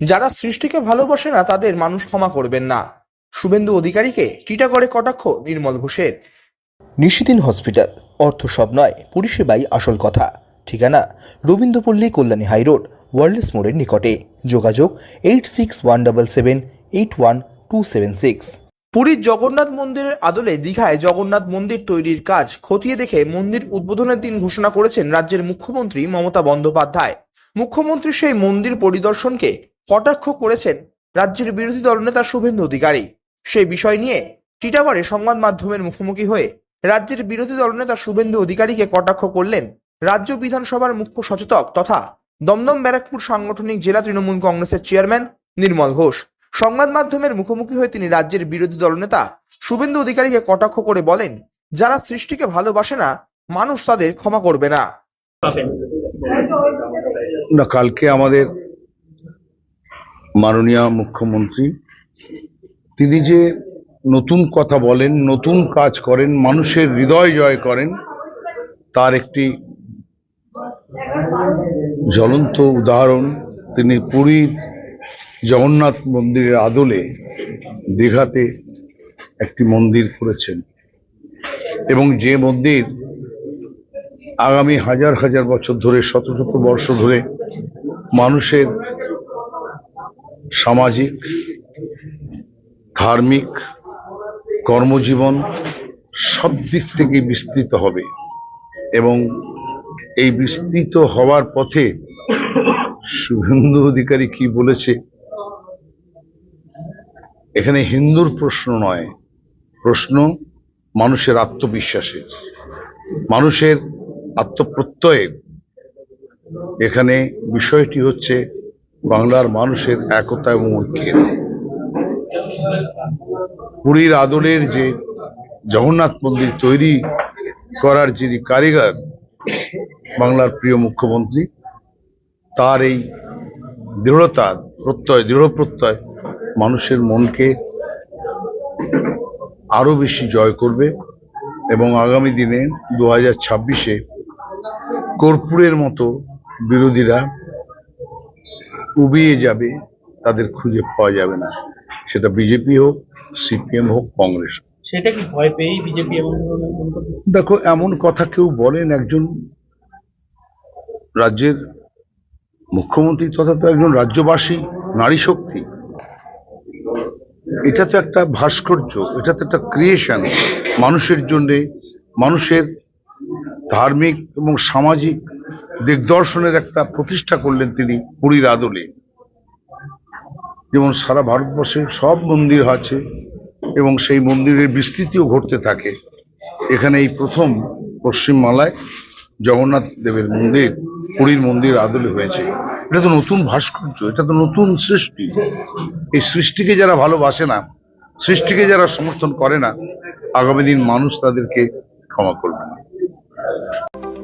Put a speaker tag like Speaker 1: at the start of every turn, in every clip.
Speaker 1: যারা সৃষ্টিকে ভালোবাসে না তাদের মানুষ ক্ষমা করবেন না। শুভেন্দু অধিকারীকে টিটাগড়ে কটাক্ষ নির্মল ঘোষের। নিশিদিন হসপিটাল অর্থ সব নয় পরিষেবাই আসল কথা। ঠিকানা রবীন্দ্রপল্লী কল্যাণী হাইরোড ওয়ার্ল্ডস মোড়ের নিকটে। যোগাযোগ eight six one double seven eight one two seven six. পুরীর জগন্নাথ মন্দিরের আদলে দীঘায় জগন্নাথ মন্দির তৈরির কাজ খতিয়ে দেখে মন্দির উদ্বোধনের দিন ঘোষণা করেছেন রাজ্যের মুখ্যমন্ত্রী মমতা বন্দ্যোপাধ্যায়। মুখ্যমন্ত্রী সেই মন্দির পরিদর্শনকে কটাক্ষ করেছেন রাজ্যের বিরোধী দলনেতা শুভেন্দু অধিকারী। সেই বিষয় নিয়ে টিটাগড়ে সংবাদ মাধ্যমের মুখোমুখি হয়ে রাজ্যের বিরোধী দলনেতা শুভেন্দু অধিকারীকে কটাক্ষ করলেন রাজ্য বিধানসভার মুখ্য সচেতক তথা দমদম ব্যারাকপুর সাংগঠনিক জেলা তৃণমূল কংগ্রেসের চেয়ারম্যান নির্মল ঘোষ। সংবাদ মাধ্যমের মুখোমুখি হয়ে তিনি রাজ্যের বিরোধী দলনেতা শুভেন্দু অধিকারীকে কটাক্ষ করে বলেন, যারা সৃষ্টিকে ভালোবাসে না, মানুষ তাদের ক্ষমা করবে না।
Speaker 2: না, কালকে আমাদের মাননীয় মুখ্যমন্ত্রী, তিনি যে নতুন কথা বলেন, নতুন কাজ করেন, মানুষের হৃদয় জয় করেন, তার একটি জ্বলন্ত উদাহরণ, তিনি পুরীর জগন্নাথ মন্দিরের আদলে দীঘাতে একটি মন্দির করেছেন। এবং যে মন্দির আগামী হাজার হাজার বছর ধরে, শত শত বর্ষ ধরে মানুষের সামাজিক, ধার্মিক, কর্মজীবন সব দিক থেকে বিস্তৃত হবে এবং এই বিস্তৃত হওয়ার পথে শুভেন্দু অধিকারী কি বলেছে? এখানে হিন্দুর প্রশ্ন নয়, প্রশ্ন মানুষের আত্মবিশ্বাসের। মানুষের আত্মপ্রত্যয়ের। এখানে বিষয়টি হচ্ছে বাংলার মানুষের একতা এবং ঐক্যের। পুরীর আদলের যে জগন্নাথ মন্দির তৈরি করার যিনি কারিগর, বাংলার প্রিয় মুখ্যমন্ত্রী, তার এই দৃঢ়তা, প্রত্যয়, দৃঢ় প্রত্যয় মানুষের মনকে আরও বেশি জয় করবে এবং আগামী দিনে দু হাজার ছাব্বিশে কর্পূরের মতো বিরোধীরা উবিয়ে যাবে তাদের খুঁজে পাওয়া যাবে না। সেটা বিজেপি হোক সিপিএম হোক কংগ্রেস
Speaker 3: সেটা কি ভয় পেয়েই বিজেপি এবং
Speaker 2: দেখো এমন কথা কেউ বলেন একজন রাজ্যের মুখ্যমন্ত্রী তথা তো একজন রাজ্যবাসী নারী শক্তি। এটা তো একটা ভাস্কর্য এটা তো একটা ক্রিয়েশন মানুষের জন্যে মানুষের ধার্মিক এবং সামাজিক দিগদর্শনের একটা প্রতিষ্ঠা করলেন তিনি পুরীর আদলে। যেমন সারা ভারতবর্ষে সব মন্দির আছে এবং সেই মন্দিরের বিস্তৃতিও ঘটতে থাকে। এখানে এই প্রথম পশ্চিমবাংলায় জগন্নাথ দেবের মন্দির, পুরীর মন্দির আদলে হয়েছে। এটা তো নতুন ভাস্কর্য, এটা তো নতুন সৃষ্টি। এই সৃষ্টিকে যারা ভালোবাসে না, সৃষ্টিকে যারা সমর্থন করে না, আগামী দিন মানুষ তাদেরকে ক্ষমা করবে না।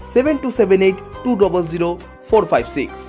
Speaker 1: 7278 200456.